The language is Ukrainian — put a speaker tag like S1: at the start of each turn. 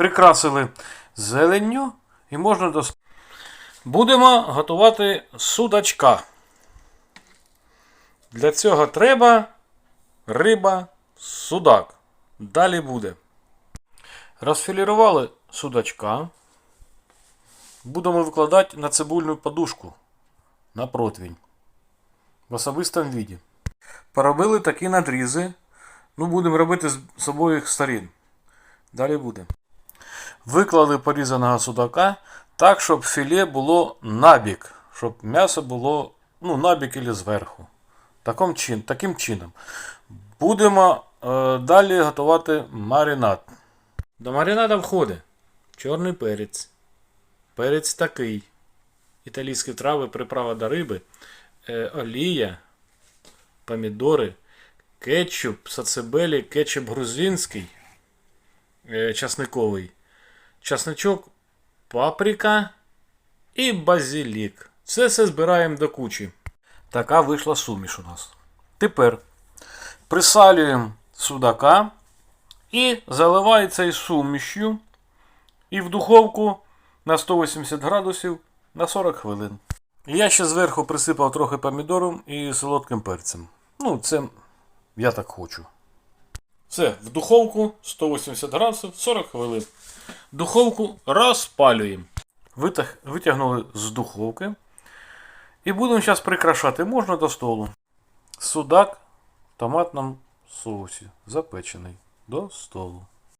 S1: Прикрасили зеленню і можна до. Будемо готувати судачка. Для цього треба риба, судак. Далі буде. Розфілірували судачка. Будемо викладати на цибульну подушку на противень. В особистому віді. Поробили такі надрізи. Ну, будемо робити з обох сторін. Далі буде. Виклали порізаного судака так, щоб філе було набік, щоб м'ясо було ну, набік і зверху. Таким, чин, таким чином. Будемо е, далі готувати маринад. До маринада входить чорний перець, перець такий, італійські трави, приправа до риби, е, олія, помідори, кетчуп, сацебелі, кетчуп грузинський, е, часниковий, часничок, паприка і базилік. Все це збираємо до кучі. Така вийшла суміш у нас. Тепер присалюємо судака і заливається із сумішю і в духовку на 180 градусів на 40 хвилин. Я ще зверху присипав трохи помідором і солодким перцем. Ну, це я так хочу. Все, в духовку 180 градусів 40 хвилин. Духовку розпалюємо. Витяг, витягнули з духовки. І будемо зараз прикрашати. Можна до столу. Судак в томатному соусі запечений до столу.